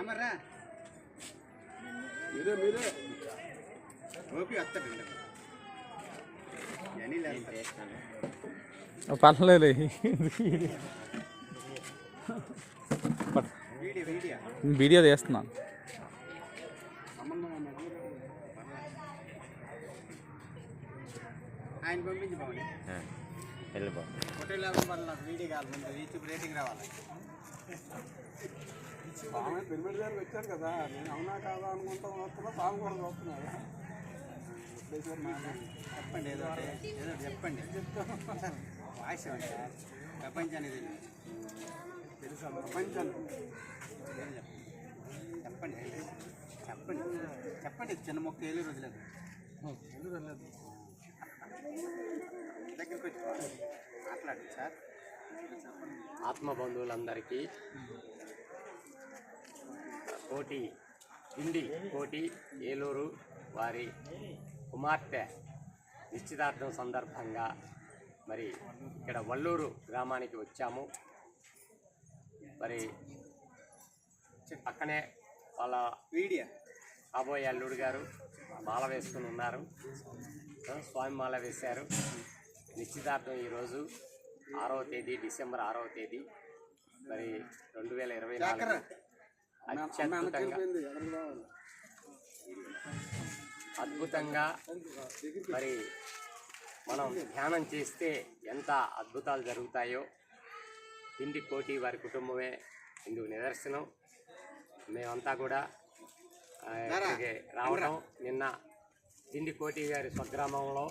అమ్మరా మీరే మీరే. ఓపి వస్తాడు పర్లేదు వీడియో అన్నది ఆయన పంపించి బాగుంది వెళ్ళిపో. మరి నాకు వీడియో కావాలి ముందు యూట్యూబ్ రేటింగ్ రావాలి. స్వామి పిరమిడ్ దగ్గరికి వచ్చారు కదా నేను అవునా కాదా అనుకుంటా వస్తున్నా స్వామి కూడా మాట్లాడి చెప్పండి ఏదో ఏదో చెప్పండి. వాయిస్ ప్రపంచానికి తెలియదు. తెలుసా ప్రపంచాన్ని ఏదో చెప్పండి చెప్పండి చెప్పండి చిన్న మొక్క ఏళ్ళు రోజులేదు. దగ్గరికి వచ్చి మాట్లాడండి సార్. ఆత్మ బంధువులందరికీ కోటి పిండి కోటి ఏలూరు వారి కుమార్తె. నిశ్చితార్థం సందర్భంగా మరి ఇక్కడ వల్లూరు గ్రామానికి వచ్చాము. మరి పక్కనే వాళ్ళ వీడియో కాబోయే అల్లుడు గారు మాల వేసుకుని ఉన్నారు. స్వామి మాల వేశారు. నిశ్చితార్థం ఈరోజు ఆరవ తేదీ డిసెంబర్ ఆరవ తేదీ. మరి రెండు వేల ఇరవై నాలుగు అద్భుతంగా మరి మనం ధ్యానం చేస్తే ఎంత అద్భుతాలు జరుగుతాయో. హింది కోటి వారి కుటుంబమే ఇందుకు నిదర్శనం. మేమంతా కూడా రావడం నిన్న హింది కోటి గారి స్వగ్రామంలో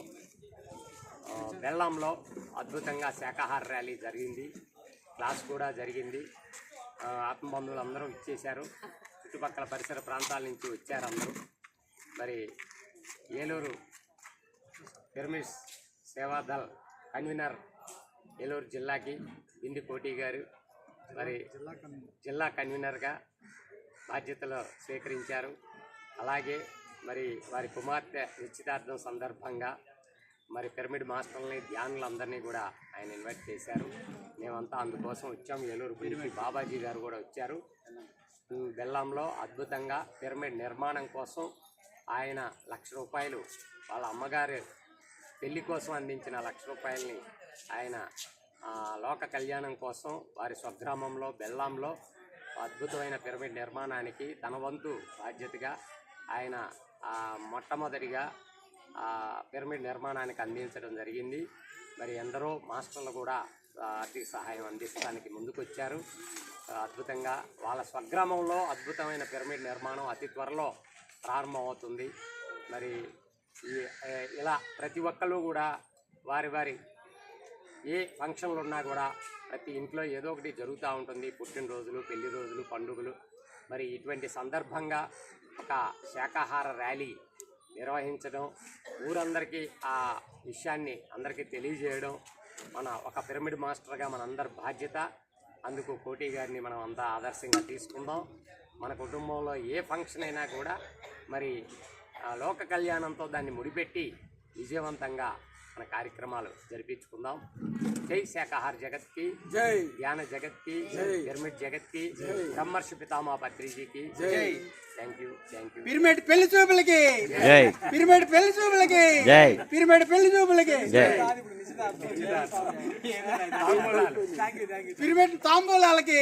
బెల్లంలో అద్భుతంగా శాకాహార ర్యాలీ జరిగింది. క్లాస్ కూడా జరిగింది. ఆత్మబంధువులు అందరూ ఇచ్చేశారు. చుట్టుపక్కల పరిసర ప్రాంతాల నుంచి వచ్చారు అందరూ. మరి ఏలూరు పిరమిడ్స్ సేవాదల్ కన్వీనర్ ఏలూరు జిల్లాకి బింది కోటి గారు మరి జిల్లా కన్వీనర్గా బాధ్యతలు స్వీకరించారు. అలాగే మరి వారి కుమార్తె నిశ్చితార్థం సందర్భంగా మరి పిరమిడ్ మాస్టర్లని ధ్యానులందరినీ కూడా ఆయన ఇన్వైట్ చేశారు. మేమంతా అందుకోసం వచ్చాం. ఏలూరు గురించి బాబాజీ గారు కూడా వచ్చారు. బెల్లంలో అద్భుతంగా పిరమిడ్ నిర్మాణం కోసం ఆయన లక్ష రూపాయలు వాళ్ళ అమ్మగారు పెళ్ళి కోసం అందించిన లక్ష రూపాయలని ఆయన లోక కళ్యాణం కోసం వారి స్వగ్రామంలో బెల్లంలో అద్భుతమైన పిరమిడ్ నిర్మాణానికి తన వంతు బాధ్యతగా ఆయన మొట్టమొదటిగా పిరమిడ్ నిర్మాణానికి అందించడం జరిగింది. మరి ఎందరో మాస్టర్లు కూడా ఆర్థిక సహాయం అందించడానికి ముందుకొచ్చారు. అద్భుతంగా వాళ్ళ స్వగ్రామంలో అద్భుతమైన పిరమిడ్ నిర్మాణం అతి త్వరలో ప్రారంభమవుతుంది. మరి ఈ ఇలా ప్రతి ఒక్కళ్ళు కూడా వారి వారి ఏ ఫంక్షన్లు ఉన్నా కూడా ప్రతి ఇంట్లో ఏదో ఒకటి జరుగుతూ ఉంటుంది. పుట్టినరోజులు పెళ్ళి రోజులు పండుగలు. మరి ఇటువంటి సందర్భంగా ఒక శాకాహార ర్యాలీ నిర్వహించడం ఊరందరికీ ఆ విషయాన్ని అందరికీ తెలియజేయడం మన ఒక పిరమిడ్ మాస్టర్గా మనందరి బాధ్యత. అందుకు కోటి గారిని మనం అంతా ఆదర్శంగా తీసుకుందాం. మన కుటుంబంలో ఏ ఫంక్షన్ అయినా కూడా మరి లోక కళ్యాణంతో దాన్ని ముడిపెట్టి విజయవంతంగా మన కార్యక్రమాలు జరిపించుకుందాం. జై శాకాహార జగత్కి జై. ధ్యాన జగత్కి జై. పిరమిడ్ జగత్కి బ్రహ్మర్షి పితామా పత్రిజీకి. జై. Thank you thank you pyramid పెళ్ళి చూపులకి. జై. పిరమిడ్ పెళ్ళి చూపులకి. జై. పిరమిడ్ పెళ్ళి చూపులకి. జై. పిరమిడ్ తాంబూలాలకి.